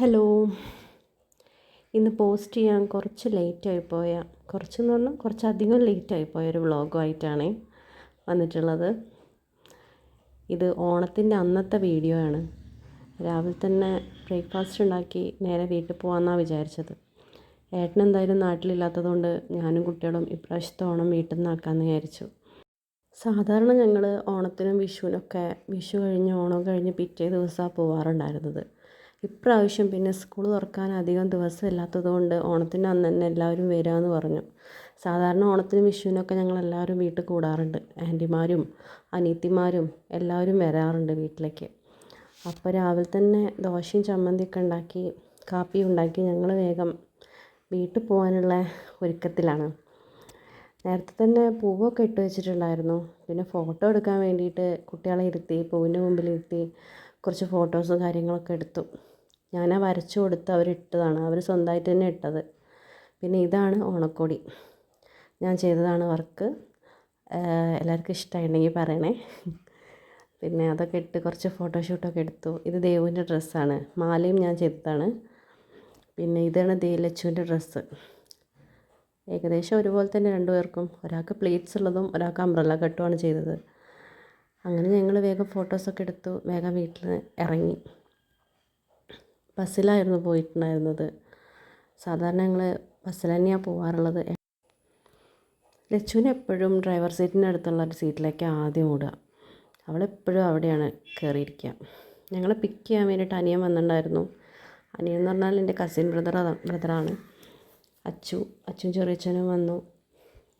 Hello. ഇന്ന് post ചെയ്യാൻ കുറച്ച് ലേറ്റായി പോയ. കുറച്ചെന്ന് പറഞ്ഞാൽ കുറച്ചധികം ലേറ്റായി പോയ ഒരു വ്ളോഗുമായിട്ടാണ് വന്നിട്ടുള്ളത്. ഇത് ഓണത്തിന്റെ അന്നത്തെ വീഡിയോ ആണ്. രാവിലെ തന്നെ ബ്രേക്ക്ഫാസ്റ്റ് ഉണ്ടാക്കി നേരെ വീട്ടിൽ പോകാമെന്നാണ് വിചാരിച്ചത്. ഏട്ടൻ എന്തായാലും നാട്ടിലില്ലാത്തതുകൊണ്ട് ഞാനും കുട്ടികളും ഇപ്രാവശ്യത്തെ ഓണം വീട്ടിൽ നിന്നാക്കാമെന്ന് വിചാരിച്ചു. സാധാരണ ഞങ്ങൾ ഓണത്തിനും വിഷുവിനൊക്കെ വിഷു കഴിഞ്ഞ് ഓണം കഴിഞ്ഞ് പിറ്റേ ദിവസമാണ് പോവാറുണ്ടായിരുന്നത്. ഇപ്രാവശ്യം പിന്നെ സ്കൂൾ തുറക്കാൻ അധികം ദിവസം ഇല്ലാത്തത് കൊണ്ട് അന്ന് തന്നെ എല്ലാവരും വരാമെന്ന് പറഞ്ഞു. സാധാരണ ഓണത്തിനും വിഷുവിനൊക്കെ ഞങ്ങൾ എല്ലാവരും വീട്ടിൽ കൂടാറുണ്ട്. ആന്റിമാരും അനിയത്തിമാരും എല്ലാവരും വരാറുണ്ട് വീട്ടിലേക്ക്. അപ്പോൾ രാവിലെ തന്നെ ദോശയും ചമ്മന്തിയൊക്കെ ഉണ്ടാക്കി കാപ്പി ഉണ്ടാക്കി ഞങ്ങൾ വേഗം വീട്ടിൽ പോകാനുള്ള ഒരുക്കത്തിലാണ്. നേരത്തെ തന്നെ പൂവൊക്കെ ഇട്ട് വെച്ചിട്ടുണ്ടായിരുന്നു. പിന്നെ ഫോട്ടോ എടുക്കാൻ വേണ്ടിയിട്ട് കുട്ടികളെ ഇരുത്തി പൂവിന്റെ മുമ്പിൽ ഇരുത്തി കുറച്ച് ഫോട്ടോസും കാര്യങ്ങളൊക്കെ എടുത്തു. ആ വരച്ചു കൊടുത്ത് അവരിട്ടതാണ് അവർ സ്വന്തമായിട്ട് തന്നെ ഇട്ടത്. പിന്നെ ഇതാണ് ഓണക്കോടി. ഞാൻ ചെയ്തതാണ് വർക്ക്. എല്ലാവർക്കും ഇഷ്ടമായിട്ടുണ്ടെങ്കിൽ പറയണേ. പിന്നെ അതൊക്കെ ഇട്ട് കുറച്ച് ഫോട്ടോഷൂട്ടൊക്കെ എടുത്തു. ഇത് ദേവുവിന്റെ ഡ്രസ്സാണ്. മാലയും ഞാൻ ചെയ്തതാണ്. പിന്നെ ഇതാണ് ദേ ലച്ചുവിന്റെ ഡ്രസ്സ്. ഏകദേശം ഒരുപോലെ തന്നെ രണ്ടുപേർക്കും ഒരാൾക്ക് പ്ലേറ്റ്സ് ഉള്ളതും ഒരാൾക്ക് അംബ്രല്ല കട്ടുമാണ് ചെയ്തത്. അങ്ങനെ ഞങ്ങൾ വേഗം ഫോട്ടോസൊക്കെ എടുത്തു. വേഗം വീട്ടിൽ ഇറങ്ങി. ബസ്സിലായിരുന്നു പോയിട്ടുണ്ടായിരുന്നത്. സാധാരണ ഞങ്ങൾ ബസ്സിൽ തന്നെയാണ് പോകാറുള്ളത് ലച്ചുവിന് എപ്പോഴും ഡ്രൈവർ സീറ്റിന്റെ അടുത്തുള്ള ഒരു സീറ്റിലേക്ക് ആദ്യം ഓടുക. അവളെപ്പോഴും അവിടെയാണ് കയറിയിരിക്കുക ഞങ്ങളെ പിക്ക് ചെയ്യാൻ വേണ്ടിയിട്ട് അനിയൻ വന്നിട്ടുണ്ടായിരുന്നു. അനിയൻ എന്ന് പറഞ്ഞാൽ എന്റെ കസിൻ ബ്രദർ ബ്രദറാണ് അച്ചു അച്ചു ചെറിയച്ഛനും വന്നു.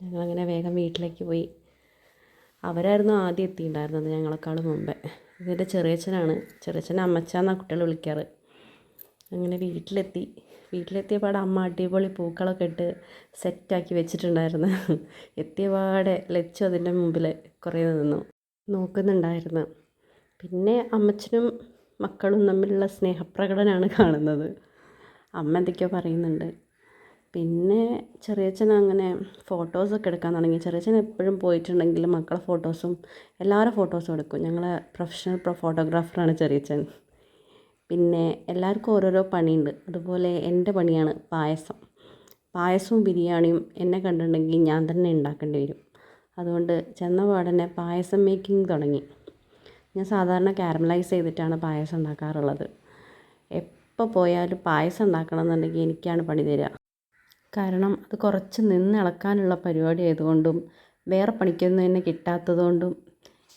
ഞങ്ങളങ്ങനെ വേഗം വീട്ടിലേക്ക് പോയി. അവരായിരുന്നു ആദ്യം എത്തിയിട്ടുണ്ടായിരുന്നത് ഞങ്ങളെക്കാൾ മുമ്പേ. ഇതിന്റെ ചെറിയച്ഛനാണ്. ചെറിയച്ഛൻ അമ്മച്ചാന്നാണ് കുട്ടികൾ വിളിക്കാറ്. അങ്ങനെ വീട്ടിലെത്തി. വീട്ടിലെത്തിയപാട് അമ്മ അടിപൊളി പൂക്കളൊക്കെ ഇട്ട് സെറ്റാക്കി വെച്ചിട്ടുണ്ടായിരുന്നു. എത്തിയപാടെ ലച്ചു അതിന്റെ മുമ്പിൽ കുറേ നിന്നു. നോക്കുന്നുണ്ടായിരുന്നു. പിന്നെ അമ്മച്ചനും മക്കളും തമ്മിലുള്ള സ്നേഹപ്രകടനമാണ് കാണുന്നത്. അമ്മ എന്തൊക്കെയോ പറയുന്നുണ്ട്. പിന്നെ ചെറിയച്ഛൻ അങ്ങനെ ഫോട്ടോസൊക്കെ എടുക്കാൻ തുടങ്ങി. ചെറിയച്ഛൻ എപ്പോഴും പോയിട്ടുണ്ടെങ്കിൽ മക്കളെ ഫോട്ടോസും എല്ലാവരുടെ ഫോട്ടോസും എടുക്കും. ഞങ്ങളെ പ്രൊഫഷണൽ ഫോട്ടോഗ്രാഫറാണ് ചെറിയച്ഛൻ. പിന്നെ എല്ലാവർക്കും ഓരോരോ പണിയുണ്ട്. അതുപോലെ എന്റെ പണിയാണ് പായസം. പായസവും ബിരിയാണിയും എന്നെ കണ്ടിട്ടുണ്ടെങ്കിൽ ഞാൻ തന്നെ ഉണ്ടാക്കേണ്ടി വരും. അതുകൊണ്ട് ചെന്ന പാടന്നെ പായസം മേക്കിംഗ് തുടങ്ങി. ഞാൻ സാധാരണ കാരമലൈസ് ചെയ്തിട്ടാണ് പായസം ഉണ്ടാക്കാറുള്ളത്. എപ്പോൾ പോയാലും പായസം ഉണ്ടാക്കണം എന്നുണ്ടെങ്കിൽ എനിക്കാണ് പണി തരിക. കാരണം അത് കുറച്ച് നിന്ന് ഇളക്കാനുള്ള പരിപാടി ആയതുകൊണ്ടും വേറെ പണിക്കൊന്നും എന്നെ കിട്ടാത്തതുകൊണ്ടും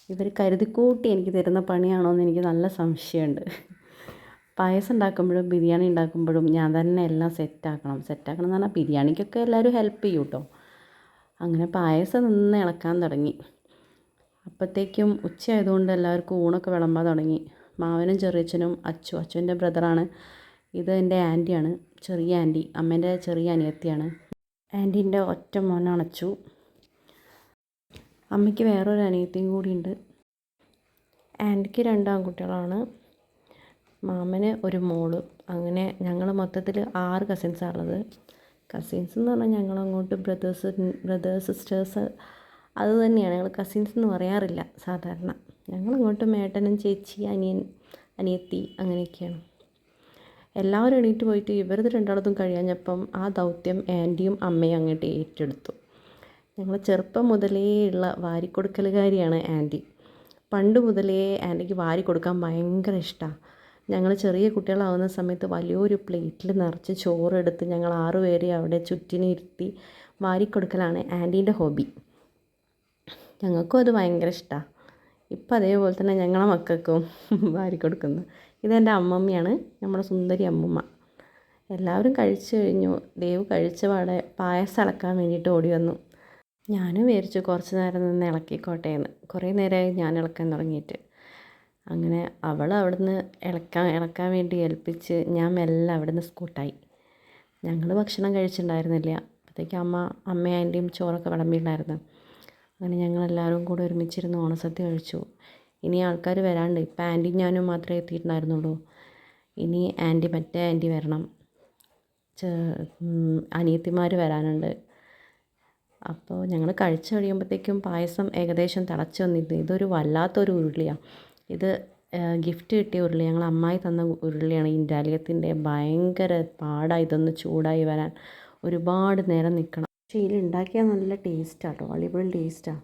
ഇവർ കരുതിക്കൂട്ടി എനിക്ക് തരുന്ന പണിയാണോ എന്ന് എനിക്ക് നല്ല സംശയമുണ്ട്. പായസം ഉണ്ടാക്കുമ്പോഴും ബിരിയാണി ഉണ്ടാക്കുമ്പോഴും ഞാൻ തന്നെ എല്ലാം സെറ്റാക്കണം. സെറ്റാക്കണം എന്ന് പറഞ്ഞാൽ ബിരിയാണിക്കൊക്കെ എല്ലാവരും ഹെൽപ്പ് ചെയ്യും കേട്ടോ അങ്ങനെ പായസം നിന്ന് ഇളക്കാൻ തുടങ്ങി. അപ്പോഴത്തേക്കും ഉച്ചയായതുകൊണ്ട് എല്ലാവർക്കും ഊണൊക്കെ വിളമ്പാൻ തുടങ്ങി. മാവനും ചെറിയച്ഛനും അച്ചു അച്ചുവിന്റെ ബ്രദറാണ്. ഇത് എന്റെ ആന്റിയാണ് ചെറിയ ആന്റി അമ്മേന്റെ ചെറിയ അനിയത്തിയാണ്. ആന്റീന്റെ ഒറ്റ മോനാണ് അച്ചു. അമ്മയ്ക്ക് വേറൊരു അനിയത്തിയും കൂടിയുണ്ട്. ആന്റിക്ക് രണ്ടാം ആൺകുട്ടികളാണ്. മാമന് ഒരു മോൾ. അങ്ങനെ ഞങ്ങൾ മൊത്തത്തിൽ ആറ് കസിൻസാണ് ഉള്ളത് കസിൻസ് എന്ന് പറഞ്ഞാൽ ഞങ്ങൾ അങ്ങോട്ട് ബ്രദേഴ്സ് ബ്രദേഴ്സ് സിസ്റ്റേഴ്സ് അത് തന്നെയാണ്. ഞങ്ങൾ കസിൻസ് എന്ന് പറയാറില്ല സാധാരണ. ഞങ്ങൾ അങ്ങോട്ട് മേട്ടനും ചേച്ചി അനിയൻ അനിയത്തി അങ്ങനെയൊക്കെയാണ്. എല്ലാവരും എണീറ്റ് പോയിട്ട് ഇവരത് രണ്ടാളത്തും കഴിയാഞ്ഞപ്പം ആ ദൗത്യം ആന്റിയും അമ്മയും അങ്ങോട്ട് ഏറ്റെടുത്തു. ഞങ്ങൾ ചെറുപ്പം മുതലേ ഉള്ള വാരിക്കൊടുക്കലുകാരിയാണ് ആന്റി പണ്ട് മുതലേ ആന്റിക്ക് വാരി കൊടുക്കാൻ ഭയങ്കര ഇഷ്ടമാണ് ഞങ്ങൾ ചെറിയ കുട്ടികളാവുന്ന സമയത്ത് വലിയൊരു പ്ലേറ്റിൽ നിറച്ച് ചോറെടുത്ത് ഞങ്ങൾ ആറുപേരെ അവിടെ ചുറ്റിനിരുത്തി വാരിക്കൊടുക്കലാണ് ആന്റീന്റെ ഹോബി. ഞങ്ങൾക്കും അത് ഭയങ്കര ഇഷ്ടമാണ് ഇപ്പം അതേപോലെ തന്നെ ഞങ്ങളെ മക്കൾക്കും വാരിക്കൊടുക്കുന്നു. ഇതെന്റെ അമ്മമ്മയാണ് നമ്മുടെ സുന്ദരി അമ്മമ്മ. എല്ലാവരും കഴിച്ചു കഴിഞ്ഞു. ദേവ് കഴിച്ച പാടെ പായസം ഇളക്കാൻ വേണ്ടിയിട്ട് ഓടി വന്നു. ഞാനും വിചാരിച്ചു കുറച്ച് നേരം നിന്ന് ഇളക്കിക്കോട്ടെ എന്ന് കുറേ നേരമായി ഞാൻ ഇളക്കാൻ തുടങ്ങിയിട്ട്. അങ്ങനെ അവൾ അവിടുന്ന് ഇളക്കാൻ ഇളക്കാൻ വേണ്ടി ഏൽപ്പിച്ച് ഞാൻ മെല്ലെ അവിടുന്ന് സ്കൂട്ടായി. ഞങ്ങൾ ഭക്ഷണം കഴിച്ചിട്ടുണ്ടായിരുന്നില്ല. അപ്പോഴത്തേക്ക് അമ്മ അമ്മയും ആന്റിയും ചോറൊക്കെ വിളമ്പിയിട്ടുണ്ടായിരുന്നു. അങ്ങനെ ഞങ്ങളെല്ലാവരും കൂടെ ഒരുമിച്ചിരുന്ന് ഓണസദ്യ കഴിച്ചു. ഇനി ആൾക്കാർ വരാണ്ട്. ഇപ്പം ആന്റിയും ഞാനും മാത്രമേ എത്തിയിട്ടുണ്ടായിരുന്നുള്ളൂ. ഇനി ആന്റി മറ്റേ ആന്റി വരണം. അനിയത്തിമാർ വരാനുണ്ട്. അപ്പോൾ ഞങ്ങൾ കഴിച്ചു കഴിയുമ്പോഴത്തേക്കും പായസം ഏകദേശം തിളച്ച് വന്നിരുന്നു. ഇതൊരു വല്ലാത്തൊരു ഉരുളിയാണ് ഇത് ഗിഫ്റ്റ് കിട്ടിയ ഉരുളി. ഞങ്ങൾ അമ്മായി തന്ന ഉരുളിയാണ്. ഇൻഡാലിയത്തിന്റെ ഭയങ്കര പാടാണ് ഇതൊന്ന് ചൂടായി വരാൻ ഒരുപാട് നേരം നിൽക്കണം പക്ഷേ ഇതിൽ ഉണ്ടാക്കിയാൽ നല്ല ടേസ്റ്റാണ് കേട്ടോ അടിപൊളി ടേസ്റ്റാണ്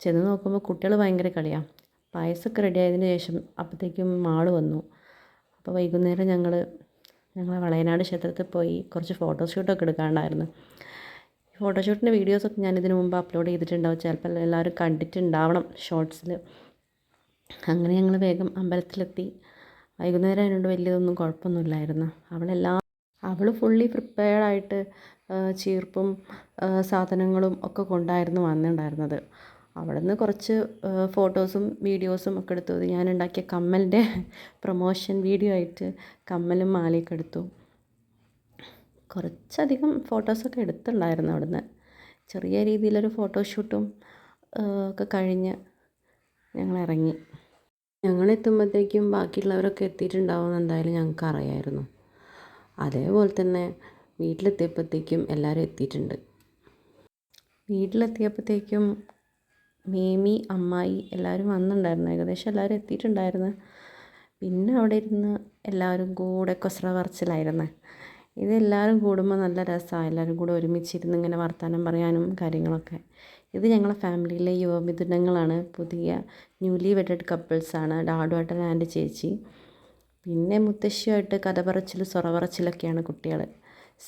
ചെന്ന് നോക്കുമ്പോൾ കുട്ടികൾ ഭയങ്കര കളിയാണ് പായസമൊക്കെ റെഡി ആയതിന് ശേഷം അപ്പോഴത്തേക്കും മാൾ വന്നു. അപ്പോൾ വൈകുന്നേരം ഞങ്ങൾ ഞങ്ങൾ വളയനാട് ക്ഷേത്രത്തിൽ പോയി കുറച്ച് ഫോട്ടോഷൂട്ടൊക്കെ എടുക്കാണ്ടായിരുന്നു. ഫോട്ടോഷൂട്ടിന്റെ വീഡിയോസൊക്കെ ഞാൻ ഇതിനു മുമ്പ് അപ്ലോഡ് ചെയ്തിട്ടുണ്ടാവും. ചിലപ്പോൾ എല്ലാവരും കണ്ടിട്ടുണ്ടാവണം ഷോർട്സിൽ അങ്ങനെ ഞങ്ങൾ വേഗം അമ്പലത്തിലെത്തി. വൈകുന്നേരം അതിനോട് വലിയതൊന്നും കുഴപ്പമൊന്നുമില്ലായിരുന്നു. അവളെല്ലാം അവൾ ഫുള്ളി പ്രിപ്പയർഡായിട്ട് ചീർപ്പും സാധനങ്ങളും ഒക്കെ കൊണ്ടായിരുന്നു വന്നിട്ടുണ്ടായിരുന്നത്. അവിടെ നിന്ന് കുറച്ച് ഫോട്ടോസും വീഡിയോസും ഒക്കെ എടുത്തു. ഞാൻ ഉണ്ടാക്കിയ കമ്മലിന്റെ പ്രൊമോഷൻ വീഡിയോ ആയിട്ട് കമ്മലും മാലയൊക്കെ എടുത്തു. കുറച്ചധികം ഫോട്ടോസൊക്കെ എടുത്തിട്ടുണ്ടായിരുന്നു അവിടുന്ന്. ചെറിയ രീതിയിലൊരു ഫോട്ടോഷൂട്ടും ഒക്കെ കഴിഞ്ഞ് ഞങ്ങൾ ഇറങ്ങി ഞങ്ങൾ എത്തുമ്പോഴത്തേക്കും ബാക്കിയുള്ളവരൊക്കെ എത്തിയിട്ടുണ്ടാവുമെന്ന് എന്തായാലും ഞങ്ങൾക്ക് അറിയായിരുന്നു അതേപോലെ തന്നെ വീട്ടിലെത്തിയപ്പോഴത്തേക്കും എല്ലാവരും എത്തിയിട്ടുണ്ട്. വീട്ടിലെത്തിയപ്പോഴത്തേക്കും മേമി അമ്മായി എല്ലാവരും വന്നിട്ടുണ്ടായിരുന്നു. ഏകദേശം എല്ലാവരും എത്തിയിട്ടുണ്ടായിരുന്നു. പിന്നെ അവിടെ ഇരുന്ന് എല്ലാവരും കൂടെ കൊസ്ര പറച്ചിലായിരുന്നു. ഇതെല്ലാവരും കൂടുമ്പോൾ നല്ല രസമാണ്. എല്ലാവരും കൂടെ ഒരുമിച്ചിരുന്ന് ഇങ്ങനെ വർത്തമാനം പറയാനും കാര്യങ്ങളൊക്കെ. ഇത് ഞങ്ങളെ ഫാമിലിയിലെ യുവമിഥുനങ്ങളാണ്. പുതിയ ന്യൂലി വെഡഡ് കപ്പിൾസാണ്. ഡാഡുവേട്ടൻ ആൻഡ് ചേച്ചി. പിന്നെ മുത്തശ്ശിയായിട്ട് കഥ പറച്ചിൽ സൊറ കുട്ടികൾ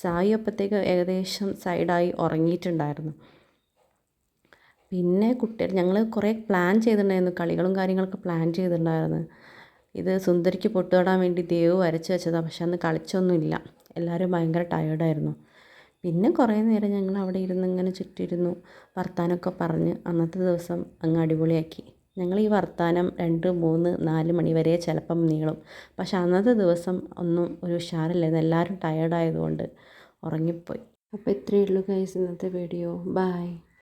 സായി ഏകദേശം സൈഡായി ഉറങ്ങിയിട്ടുണ്ടായിരുന്നു. പിന്നെ കുട്ടികൾ ഞങ്ങൾ കുറേ പ്ലാൻ ചെയ്തിട്ടുണ്ടായിരുന്നു. കളികളും കാര്യങ്ങളൊക്കെ പ്ലാൻ ചെയ്തിട്ടുണ്ടായിരുന്നു. ഇത് സുന്ദരിക്ക് പൊട്ടുതൊടാൻ വേണ്ടി ദേവ് വരച്ച് വെച്ചതാണ് പക്ഷെ അന്ന് കളിച്ചൊന്നുമില്ല. എല്ലാവരും ഭയങ്കര ടയേർഡായിരുന്നു പിന്നെ കുറേ നേരം ഞങ്ങൾ അവിടെ ഇരുന്ന് ഇങ്ങനെ ചുറ്റിരുന്നു. വർത്താനമൊക്കെ പറഞ്ഞ് അന്നത്തെ ദിവസം അങ്ങ് അടിപൊളിയാക്കി. ഞങ്ങൾ ഈ വർത്താനം രണ്ട് മൂന്ന് നാല് മണി വരെ ചിലപ്പം നീളും. പക്ഷെ അന്നത്തെ ദിവസം ഒന്നും ഒരു ഉഷാറില്ലായിരുന്നു. എല്ലാവരും ടയേർഡായതുകൊണ്ട് ഉറങ്ങിപ്പോയി. അപ്പോൾ ഇത്രയേ ഉള്ളൂ ഗൈസ് ഇന്നത്തെ വീഡിയോ ബൈ